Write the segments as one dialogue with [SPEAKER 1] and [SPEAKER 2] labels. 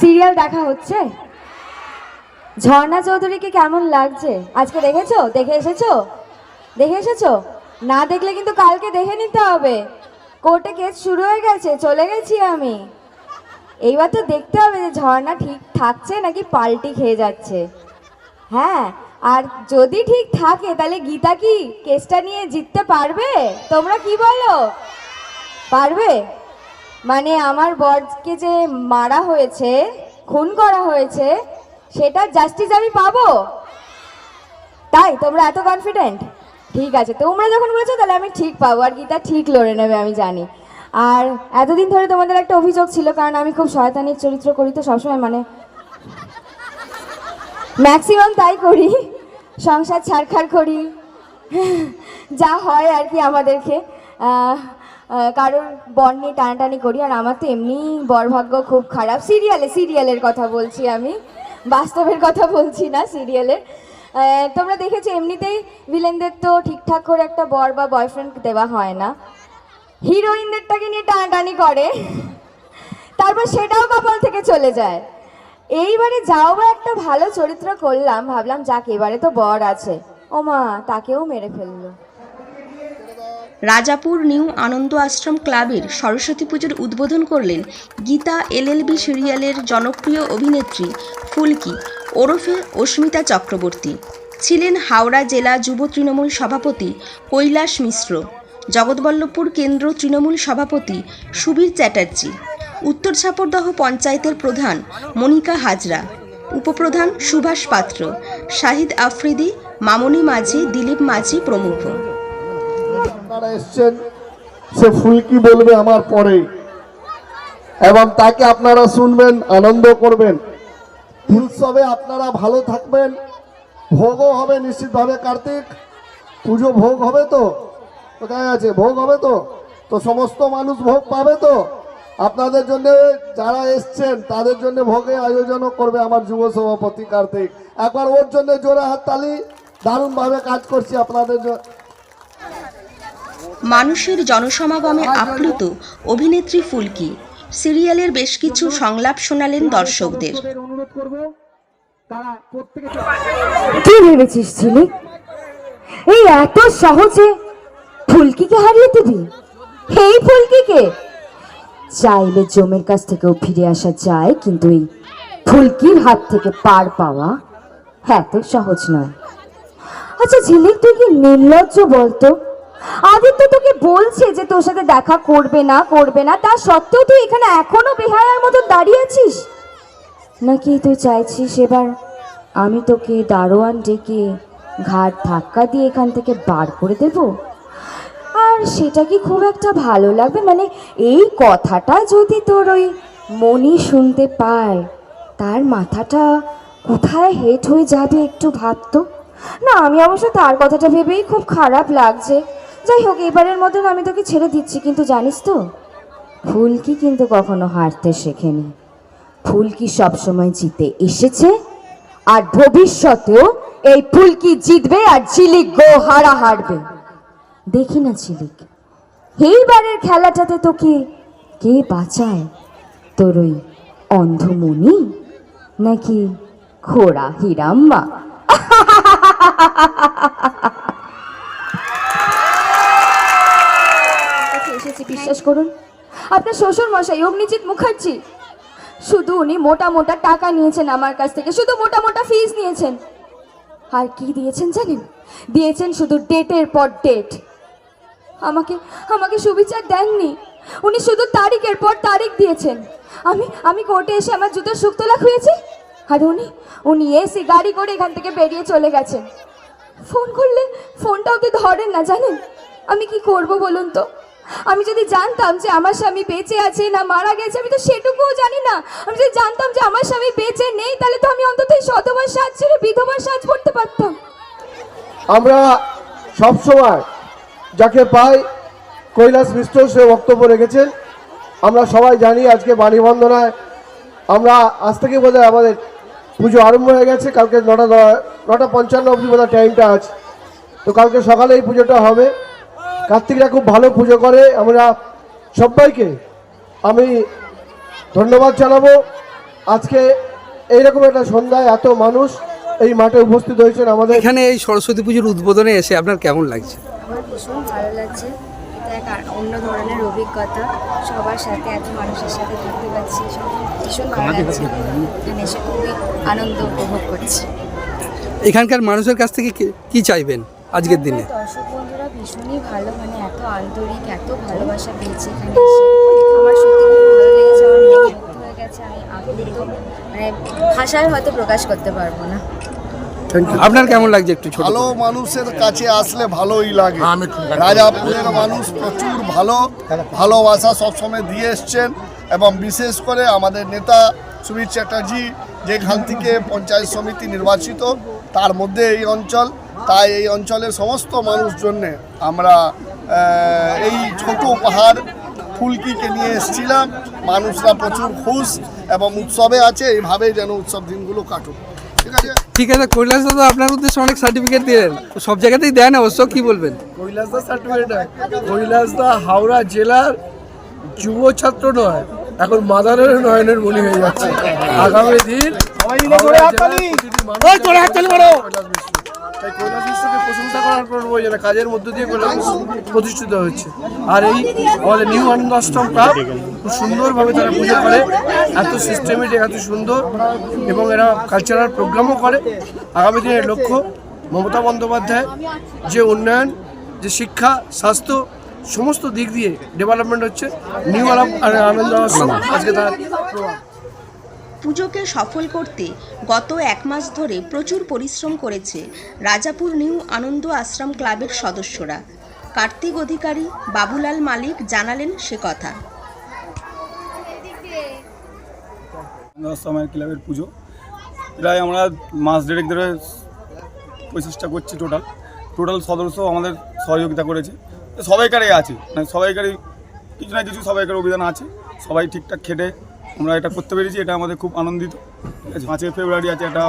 [SPEAKER 1] Serial দেখা হচ্ছে? ঝর্ণা চৌধুরীকে কেমন লাগছে? আজকে দেখেছ? দেখে এসেছ? দেখে এসেছ? না দেখলে কিন্তু কালকে দেখে নিতে হবে। কোর্টে কেস শুরু হয়ে গেছে, চলে গেছি আমি। এইবার তো দেখতে হবে যে ঝর্ণা ঠিক থাকছে নাকি পাল্টি খেয়ে যাচ্ছে। হ্যাঁ আর যদি ঠিক থাকে তাহলে গীতা কি কেসটা নিয়ে জিততে পারবে? তোমরা কি বলো? পারবে? মানে আমার বরকে যে মারা হয়েছে, খুন করা হয়েছে, সেটা জাস্টিস আমি পাবো? তাই? তোমরা এত কনফিডেন্ট ঠিক আছে, তোমরা যখন বলেছ তাহলে আমি ঠিক পাবো, আর গীতা ঠিক লড়ে নেবে, আমি জানি। আর এতদিন ধরে তোমাদের একটা অভিযোগ ছিল, কারণ আমি খুব শয়তানির চরিত্র করি, তো সবসময় মানে ম্যাক্সিমাম তাই করি, সংসার ছাড়খাড় করি, যা হয় আর কি আমাদেরকে। কারোর বর নিয়ে টানাটানি করি, আর আমার তো এমনি বরভাগ্য খুব খারাপ। সিরিয়ালে, সিরিয়ালের কথা বলছি আমি। বাস্তবের কথা বলছি না, সিরিয়ালের। তোমরা দেখেছ, এমনিতেই ভিলেনদের তো ঠিকঠাক করে একটা বর বা বয়ফ্রেন্ড দেওয়া হয় না। হিরোইনদেরটাকে নিয়ে টানাটানি করে। তারপর সেটাও কপাল থেকে চলে যায়। এইবারে যাও বা একটা ভালো চরিত্র করলাম, ভাবলাম, যাক, এবারে তো বর আছে। ও মা তাকেও মেরে ফেলল।
[SPEAKER 2] রাজাপুর নিউ আনন্দ আশ্রম ক্লাবের সরস্বতী পুজোর উদ্বোধন করলেন গীতা এলএলবি সিরিয়ালের জনপ্রিয় অভিনেত্রী ফুলকি ওরফে অস্মিতা চক্রবর্তী। ছিলেন হাওড়া জেলা যুব তৃণমূল সভাপতি কৈলাস মিশ্র। জগৎবল্লভপুর কেন্দ্র তৃণমূল সভাপতি সুবীর চ্যাটার্জি। উত্তর ছাপরদহ পঞ্চায়েতের প্রধান মনিকা হাজরা। উপপ্রধান সুভাষ পাত্র। শাহিদ আফ্রিদি, মামনি মাঝি, দিলীপ মাঝি প্রমুখ।
[SPEAKER 3] আপনারা এসছেন, সে ফুলকি বলবে আমার পরে। এবং তাকে আপনারা শুনবেন, আনন্দ করবেন। উৎসবে আপনারা ভালো থাকবেন, ভোগও হবে নিশ্চিতভাবে কার্তিক। পুজো ভোগ হবে তো? কোথায় আছে? ভোগ হবে তো? তো সমস্ত মানুষ ভোগ পাবে তো? আপনাদের জন্য যারা এসছেন, তাদের জন্য ভোগে আয়োজনও করবে আমার যুব সভাপতি কার্তিক। একবার ওর জন্য জোরে হাততালি। দারুণভাবে কাজ করছি আপনাদের
[SPEAKER 2] মানুষের জনসমাগমে আপ্লুত অভিনেত্রী ফুলকি। সিরিয়ালের বেশ কিছু সংলাপ শোনালেন দর্শকদের।
[SPEAKER 1] কি ভেবেছিস ছিলি? এই এত সহজে ফুলকিকে হারিয়ে দিবি? এই ফুলকিকে? চাইলে জমের কাছ থেকেও ফিরে আসা যায়, কিন্তু এই ফুলকির হাত থেকে পার পাওয়া এত সহজ নয়। আচ্ছা ঝিলিক, তুই কি নির্লজ্জ বলতো? আদিত্য তোকে বলছে যে তোর সাথে দেখা করবে না করবে না। তা সত্ত্বেও তুই এখানে এখনও বেহায়ার মতো দাঁড়িয়ে আছিস? নাকি তুই চাইছিস এবার আমি তোকে দারোয়ান ডেকে ঘাট ধাক্কা দিয়ে এখান থেকে বার করে দেব? আর সেটা কি খুব একটা ভালো লাগবে? মানে এই কথাটা যদি তোর ওই মনি শুনতে পায়, তার মাথাটা কোথায় হেট হয়ে যাবে একটু ভাবতো? না, আমি অবশ্য তার কথাটা ভেবেই খুব খারাপ লাগছে। যাই হোক, এবারের মতন আমি তোকে ছেড়ে দিচ্ছি, কিন্তু জানিস তো, ফুলকি কিন্তু কখনো হারতে শেখেনি। ফুলকি সবসময় জিতে এসেছে, আর ভবিষ্যতেও এই ফুলকি জিতবে আর ঝিলিক গো হারা হারবে। দেখি না ঝিলিক, এইবারের খেলাটাতে তোকে কে বাঁচায়? তোর ওই অন্ধমণি নাকি খোড়া হিরাম্মা? এসেছি বিশ্বাস করুন। আপনার শ্বশুর মশাই অগ্নিজিৎ মুখার্জি। শুধু উনি মোটা মোটা টাকা নিয়েছেন আমার কাছ থেকে, শুধু মোটা মোটা ফিস নিয়েছেন। আর কি দিয়েছেন জানেন? দিয়েছেন শুধু ডেটের পর ডেট আমাকে আমাকে সুবিচার দেননি। উনি শুধু তারিখের পর তারিখ দিয়েছেন। আমি আমি কোর্টে এসে আমার জুতোর শুক্তলা খুঁয়েছি আর উনি উনি এসে গাড়ি করে এখান থেকে বেরিয়ে চলে গেছেন। ফোন করলে, ফোনটা অব্দি ধরেন না জানেন? আমি কি করব বলুন তো? আমি যদি জানতাম যে আমার স্বামী বেঁচে আছে না মারা গেছে, আমি তো সেটুকুও জানি না। আমি যদি জানতাম যে আমার স্বামী বেঁচে নেই, তাহলে তো আমি অন্তত এই শতবার সাজ ছেড়ে বিধবার সাজ পড়তে পারতাম।
[SPEAKER 3] আমরা সবসময় যাকে পাই, কৈলাস মিশ্র সে বক্তব্য রেখেছেন আমরা সবাই জানি আজকে বাণী বন্দনায় আমরা আজ থেকে বোধহয় আমাদের পুজো আরম্ভ হয়ে গেছে। কালকে নটা নটা পঞ্চান্ন অবধি বোধহয় টাইমটা আছে। তো কালকে সকালে এই পুজোটা হবে। কার্তিকরা খুব ভালো পুজো করে। আমরা সবাইকে আমি ধন্যবাদ জানাব। আজকে এইরকম একটা সন্ধ্যায় এত মানুষ এই মাঠে উপস্থিত হয়েছেন আমাদের।
[SPEAKER 4] এখানে এই সরস্বতী পুজোর উদ্বোধনে এসে আপনার কেমন লাগছে?
[SPEAKER 5] আমার ভীষণ ভালো লাগছে। এটা এক অন্য ধরনের অভিজ্ঞতা। সবার সাথে এত মানুষের সাথে থাকতে পারছি ভীষণ ভালো লাগছে। এসে খুবই আনন্দ উপভোগ করছি।
[SPEAKER 4] এখানকার মানুষের কাছ থেকে কি- কি চাইবেন? আজকের দিনে?
[SPEAKER 5] দর্শক বন্ধুরা ভীষণই ভালো মানে এত আন্তরিক এত ভালোবাসা পেয়েছি এখানে। আমার সত্যি ভালো লেগেছে আমার মুগ্ধ হয়ে গেছে আমি আপ্লুত মানে ভাষায় হয়তো প্রকাশ করতে পারব না।
[SPEAKER 4] আপনার কেমন লাগছে একটু ছোট
[SPEAKER 3] ভালো মানুষের কাছে আসলে ভালোই লাগে। রাজাপুরের মানুষ প্রচুর ভালো ভালোবাসা সবসময় দিয়ে এসছেন এবং বিশেষ করে আমাদের নেতা সুবীর চ্যাটার্জি যেখান থেকে পঞ্চায়েত সমিতি নির্বাচিত তার মধ্যে এই অঞ্চল। তাই এই অঞ্চলের সমস্ত মানুষ জন্যে আমরা এই ছোট পাহাড় ফুলকিকে নিয়ে এসেছিলাম। মানুষরা প্রচুর খুশ এবং উৎসবে আছে এইভাবেই যেন উৎসব দিনগুলো কাটুক। ঠিক আছে?
[SPEAKER 4] ঠিক আছে কৈলাস দাদা আপনার উদ্দেশ্যে অনেক সার্টিফিকেট দিলেন। সব জায়গাতেই দেন অবশ্য কি বলবেন?
[SPEAKER 6] কৈলাস কৈলাসদা সার্টিফিকেট কৈলাসদা হাওড়া জেলার যুব ছাত্র নয় এখন মাদারের নয়নের মনি হয়ে যাচ্ছে। আগামী দিন কৈলাস। তাই কৈলাস মিশ্রকে প্রশংসা করার যেন কাজের মধ্য দিয়ে কৈলাস প্রতিষ্ঠিত হচ্ছে আর এই আমাদের নিউ আনন্দ আশ্রম ক্লাব খুব সুন্দরভাবে তারা পুজো করে, এত সিস্টেমেটিক এত সুন্দর, এবং এরা কালচারাল প্রোগ্রামও করে। আগামী দিনের লক্ষ্য মমতা বন্দ্যোপাধ্যায়, যে উন্নয়ন, যে শিক্ষা, স্বাস্থ্য, সমস্ত দিক দিয়ে ডেভেলপমেন্ট হচ্ছে। নিউ আনন্দ আশ্রম, আজকে তার প্রমাণ।
[SPEAKER 2] পুজোকে সফল করতে গত এক মাস ধরে প্রচুর পরিশ্রম করেছে রাজাপুর নিউ আনন্দ আশ্রম ক্লাবের সদস্যরা। কার্তিক অধিকারী, বাবুলাল মালিক জানালেন সে কথা।
[SPEAKER 7] ক্লাবের পুজো। প্রায় আমরা মাস দেড়েক ধরে প্রচেষ্টা করছি টোটাল। টোটাল সদস্য আমাদের সহযোগিতা করেছে। সবাইকারই আছে মানে সবাইকারই কিছু না কিছু সবাইকার অভিযান আছে। সবাই ঠিকঠাক খেটে আমরা এটা করতে পেরেছি এটা আমাদের খুব আনন্দিত। পাঁচই ফেব্রুয়ারি আছে একটা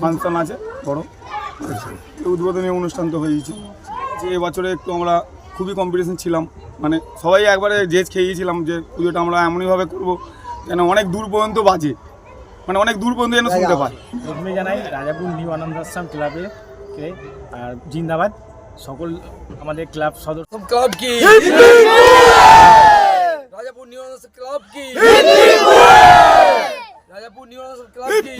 [SPEAKER 7] ফাংশন আছে বড়। এই উদ্বোধনী অনুষ্ঠান তো হয়েছে যে এবছরে একটু আমরা খুবই কম্পিটিশন ছিলাম। মানে সবাই একবারে জেজ খেয়েছিলাম যে পুজোটা আমরা এমনইভাবে করব যেন অনেক দূর পর্যন্ত বাজে। মানে অনেক দূর পর্যন্ত যেন শুনতে পায়।
[SPEAKER 8] প্রথমে জানাই রাজাপুর নিউ আনন্দ আশ্রম ক্লাবে কে? আর জিন্দাবাদ। সকল আমাদের ক্লাব সদস্য ক্লাব কি?
[SPEAKER 4] নিউজ ক্লাব কি রাজাপুর নিউজ ক্লাব কি